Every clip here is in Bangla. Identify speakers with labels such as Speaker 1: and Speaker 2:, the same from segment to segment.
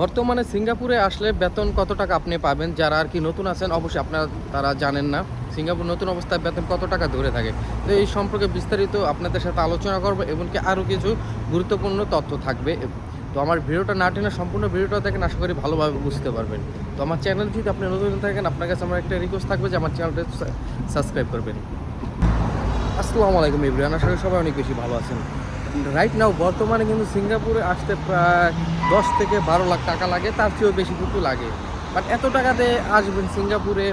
Speaker 1: বর্তমানে সিঙ্গাপুরে আসলে বেতন কত টাকা আপনি পাবেন? যারা আর কি নতুন আছেন, অবশ্যই আপনারা, তারা জানেন না। সিঙ্গাপুর নতুন অবস্থায় বেতন কত টাকা ধরে থাকে? তো এই সম্পর্কে বিস্তারিত আপনাদের সাথে আলোচনা করব, এমনকি আরও কিছু গুরুত্বপূর্ণ তথ্য থাকবে। তো আমার ভিডিওটা না টেনে সম্পূর্ণ ভিডিওটা দেখেন, আশা করি ভালোভাবে বুঝতে পারবেন। তো আমার চ্যানেল যদি আপনি নতুন থাকেন, আপনার কাছে আমার একটা রিকোয়েস্ট থাকবে যে আমার চ্যানেলটা সাবস্ক্রাইব করবেন। আসসালামু আলাইকুম ইব্রাহিম, আশা করি সবাই অনেক বেশি ভালো আছেন। রাইট নাও বর্তমানে কিন্তু সিঙ্গাপুরে আসতে প্রায় দশ থেকে বারো লাখ টাকা লাগে, তার চেয়েও বেশি কিন্তু লাগে। বাট এত টাকাতে আসবেন সিঙ্গাপুরে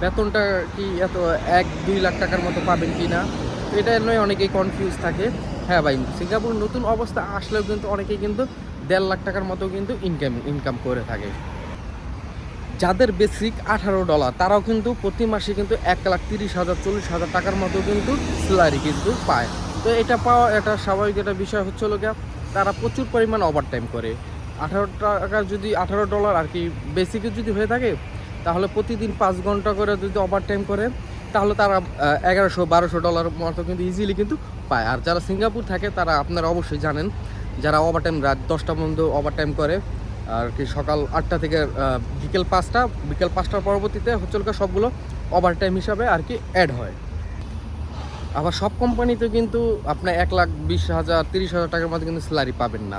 Speaker 1: বেতনটা কি এত এক, দুই লাখ টাকার মতো পাবেন কি না? এটা নয় অনেকেই কনফিউজ থাকে। হ্যাঁ ভাই, সিঙ্গাপুর নতুন অবস্থা আসলেও কিন্তু অনেকেই কিন্তু দেড় লাখ টাকার মতো কিন্তু ইনকাম ইনকাম করে থাকে। যাদের বেসিক আঠারো ডলার তারাও কিন্তু প্রতি মাসে কিন্তু এক লাখ তিরিশ হাজার, চল্লিশ হাজার টাকার মতো কিন্তু স্যালারি কিন্তু পায়। তো এটা পাওয়া এটা স্বাভাবিক একটা বিষয় হচ্ছে গিয়া, তারা প্রচুর পরিমাণ ওভার টাইম করে। আঠারো টাকার যদি আঠারো ডলার আর কি বেসিকে যদি হয়ে থাকে, তাহলে প্রতিদিন পাঁচ ঘণ্টা করে যদি ওভার টাইম করে, তাহলে তারা এগারোশো বারোশো ডলার মতো কিন্তু ইজিলি কিন্তু পায়। আর যারা সিঙ্গাপুর থাকে, তারা আপনারা অবশ্যই জানেন, যারা ওভার টাইম রাত দশটা পর্যন্ত ওভার টাইম করে, আর কি সকাল আটটা থেকে বিকেল পাঁচটা, বিকেল পাঁচটার পরবর্তীতে হচ্ছে সবগুলো ওভার টাইম হিসাবে আর কি অ্যাড হয়। আবার সব কোম্পানিতে কিন্তু আপনার এক লাখ বিশ হাজার, তিরিশ হাজার টাকার মধ্যে কিন্তু স্যালারি পাবেন না।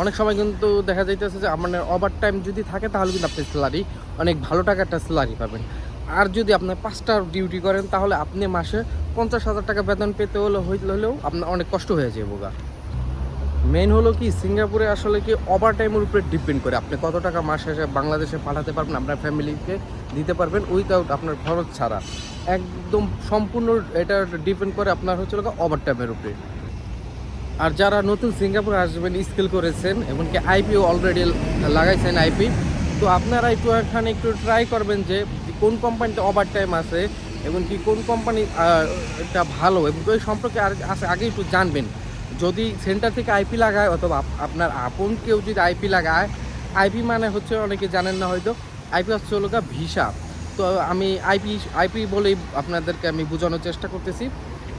Speaker 1: অনেক সময় কিন্তু দেখা যাইতেছে যে আপনার ওভার টাইম যদি থাকে তাহলে কিন্তু আপনি স্যালারি অনেক ভালো টাকার একটা স্যালারি পাবেন। আর যদি আপনার পাঁচটা ডিউটি করেন তাহলে আপনি মাসে পঞ্চাশ হাজার টাকা বেতন পেতে হলে হলেও আপনার অনেক কষ্ট হয়ে যাবে গা মেন হলো কি, সিঙ্গাপুরে আসলে কি ওভার টাইমের উপরে ডিপেন্ড করে। আপনি কত টাকা মাসে বাংলাদেশে পাঠাতে পারবেন, আপনার ফ্যামিলিকে দিতে পারবেন উইদাউট আপনার খরচ ছাড়া। একদম সম্পূর্ণ এটা ডিপেন্ড করে আপনার হচ্ছে ওভার টাইমের উপরে। আর যারা নতুন সিঙ্গাপুরে আসবেন স্কিল করেছেন, এমনকি আইপিও অলরেডি লাগাইছেন আইপি তো আপনারা একটু এখানে একটু ট্রাই করবেন যে কোন কোম্পানিতে ওভার টাইম আছে, এমনকি কোন কোম্পানি এটা ভালো এবং ওই সম্পর্কে আর আগে একটু জানবেন। যদি সেন্টার থেকে আইপি লাগায় অথবা আপনার আপন কেউ যদি আইপি লাগায় আইপি মানে হচ্ছে অনেকে জানেন না হয়তো আইপি হচ্ছে হলো ভিসা। তো আমি আইপি আইপি বলেই আপনাদেরকে আমি বোঝানোর চেষ্টা করতেছি।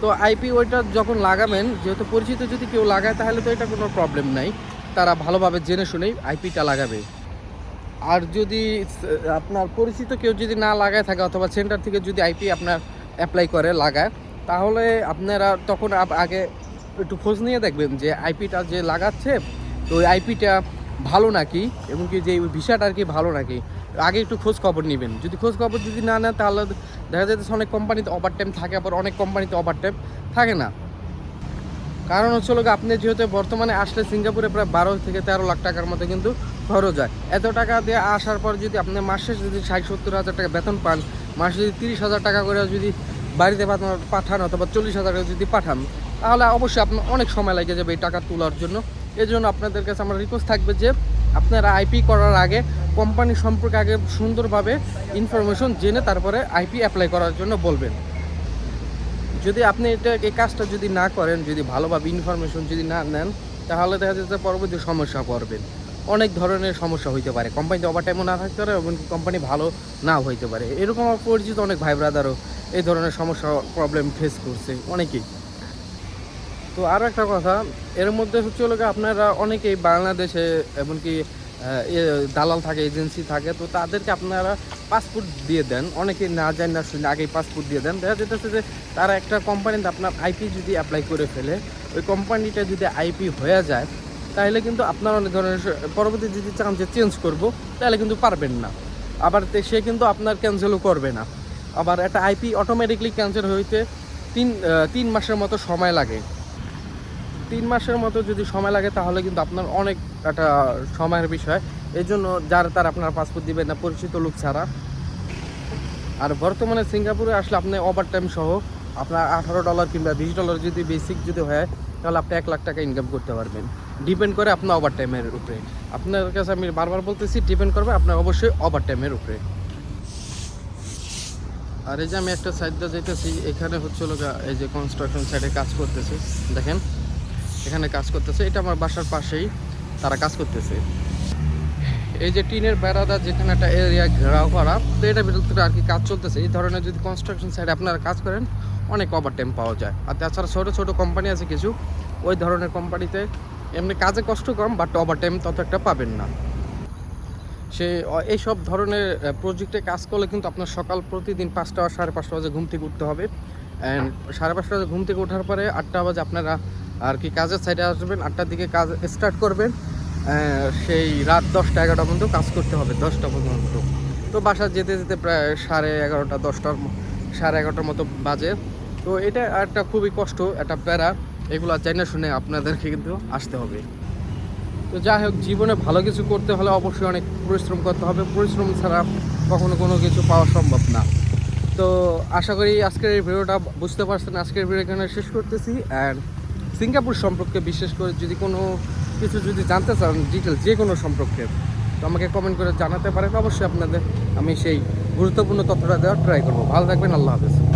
Speaker 1: তো আইপি ওইটা যখন লাগাবেন, যেহেতু পরিচিত যদি কেউ লাগায়, তাহলে তো এটা কোনো প্রবলেম নাই। তারা ভালোভাবে জেনে শুনেই আইপিটা লাগাবে। আর যদি আপনার পরিচিত কেউ যদি না লাগায় থাকে, অথবা সেন্টার থেকে যদি আইপি আপনার অ্যাপ্লাই করে, লাগায়, তাহলে আপনারা তখন আগে একটু খোঁজ নিয়ে দেখবেন যে আইপিটা যে লাগাচ্ছে, তো ওই আইপিটা ভালো নাকি? এবং কি যে ভিসাটা আর কি ভালো নাকি? আগে একটু খোঁজ খবর নেবেন। যদি খোঁজ খবর যদি না নেন, তাহলে দেখা যাচ্ছে অনেক কোম্পানিতে ওভার টাইম থাকে, আবার অনেক কোম্পানিতে ওভার টাইম থাকে না। কারণ হচ্ছে গিয়ে আপনি যেহেতু বর্তমানে আসলে সিঙ্গাপুরে প্রায় বারো থেকে তেরো লাখ টাকার মতো কিন্তু খরচ হয়। এত টাকা দিয়ে আসার পর যদি আপনি মাসে যদি ষাট সত্তর হাজার টাকা বেতন পান, মাসে যদি তিরিশ হাজার টাকা করে যদি বাড়িতে পাঠান- অথবা চল্লিশ হাজার টাকা যদি পাঠান, তাহলে অবশ্যই আপনার অনেক সময় লেগে যাবে এই টাকা তোলার জন্য। এই জন্য আপনাদের কাছে আমার রিকোয়েস্ট থাকবে যে আপনারা আইপি করার আগে কোম্পানি সম্পর্কে আগে সুন্দরভাবে ইনফরমেশন জেনে তারপরে আইপি অ্যাপ্লাই করার জন্য বলবেন। যদি আপনি এটা, এই কাজটা যদি না করেন, যদি ভালোভাবে ইনফরমেশন যদি না নেন, তাহলে দেখা যাচ্ছে পরবর্তী সমস্যা পড়বেন। অনেক ধরনের সমস্যা হইতে পারে। কোম্পানিতে ওভার টাইমও না থাকতে পারে এবং কোম্পানি ভালো নাও হইতে পারে। এরকম পরিচিত অনেক ভাই ব্রাদারও এই ধরনের সমস্যা প্রবলেম ফেস করছে। অনেকেই। তো আরও একটা কথা, এর মধ্যে হচ্ছে হলো আপনারা অনেকেই বাংলাদেশে এমনকি দালাল থাকে, এজেন্সি থাকে, তো তাদেরকে আপনারা পাসপোর্ট দিয়ে দেন। অনেকে না জান না শুনে আগেই পাসপোর্ট দিয়ে দেন। দেখা যেতেছে যে তারা একটা কোম্পানিতে আপনার আইপি যদি অ্যাপ্লাই করে ফেলে, ওই কোম্পানিটা যদি আইপি হয়ে যায়, তাহলে কিন্তু আপনার অনেক ধরনের পরবর্তী যদি চান যে চেঞ্জ করব, তাহলে কিন্তু পারবেন না। আবার সে কিন্তু আপনার ক্যান্সেলও করবে না। আবার একটা আইপি অটোমেটিকলি ক্যান্সেল হইতে তিন তিন মাসের মতো সময় লাগে। তিন মাসের মতো যদি সময় লাগে, তাহলে কিন্তু আপনার অনেক একটা সময়ের বিষয়। এই জন্য যার তার আপনার পাসপোর্ট দিবেন না, পরিচিত লোক ছাড়া। আর বর্তমানে সিঙ্গাপুরে আসলে আপনি ওভার টাইম সহ আপনার আঠারো ডলার কিংবা বিশ ডলার যদি বেসিক যদি হয়, তাহলে আপনি এক লাখ টাকা ইনকাম করতে পারবেন। ডিপেন্ড করে আপনার ওভার টাইমের উপরে। আপনার কাছে আমি বারবার বলতেছি ডিপেন্ড করবে আপনার অবশ্যই ওভার টাইমের উপরে। আর এই যে আমি একটা সাইড দিয়ে যেতেছি এখানে হচ্ছে এই যে কনস্ট্রাকশন সাইডে কাজ করতেছে। দেখেন এখানে কাজ করতেছে। এটা আমার বাসার পাশেই তারা কাজ করতেছে। এই যে টিনের বেড়াদা যেখানে একটা এরিয়া ঘেরাও করা, তো এটা ভিতরে আর কি কাজ চলতেছে। এই ধরনের যদি কনস্ট্রাকশন সাইডে আপনারা কাজ করেন, অনেক ওভার টাইম পাওয়া যায়। আর তাছাড়া ছোটো ছোটো কোম্পানি আছে কিছু, ওই ধরনের কোম্পানিতে এমনি কাজে কষ্ট কম বাট ওভার টাইম তত একটা পাবেন না। সে এইসব ধরনের প্রজেক্টে কাজ করলে কিন্তু আপনার সকাল প্রতিদিন পাঁচটা, সাড়ে পাঁচটা বাজে ঘুম থেকে উঠতে হবে। অ্যান্ড সাড়ে পাঁচটা বাজে ঘুম থেকে ওঠার পরে আটটা বাজে আপনারা আর কি কাজের সাইডে আসবেন, আটটার দিকে কাজ স্টার্ট করবেন সেই রাত দশটা এগারোটা পর্যন্ত কাজ করতে হবে, দশটা পর্যন্ত। তো বাসা যেতে যেতে প্রায় সাড়ে এগারোটা, দশটার সাড়ে এগারোটার মতো বাজে। তো এটা একটা খুবই কষ্ট, একটা প্যারা, এগুলো জেনে শুনে আপনাদেরকে কিন্তু আসতে হবে। তো যাই হোক, জীবনে ভালো কিছু করতে হলে অবশ্যই অনেক পরিশ্রম করতে হবে। পরিশ্রম ছাড়া কখনো কোনো কিছু পাওয়া সম্ভব না। তো আশা করি আজকের এই ভিডিওটা বুঝতে পারছেন। আজকের ভিডিও এখানে শেষ করতেছি অ্যান্ড সিঙ্গাপুর সম্পর্কে বিশেষ করে যদি কোনো কিছু যদি জানতে চান ডিটেল যে কোনো সম্পর্কে, তো আমাকে কমেন্ট করে জানাতে পারেন। অবশ্যই আপনাদের আমি সেই গুরুত্বপূর্ণ তথ্যটা দেওয়ার ট্রাই করব। ভালো থাকবেন, আল্লাহ হাফেজ।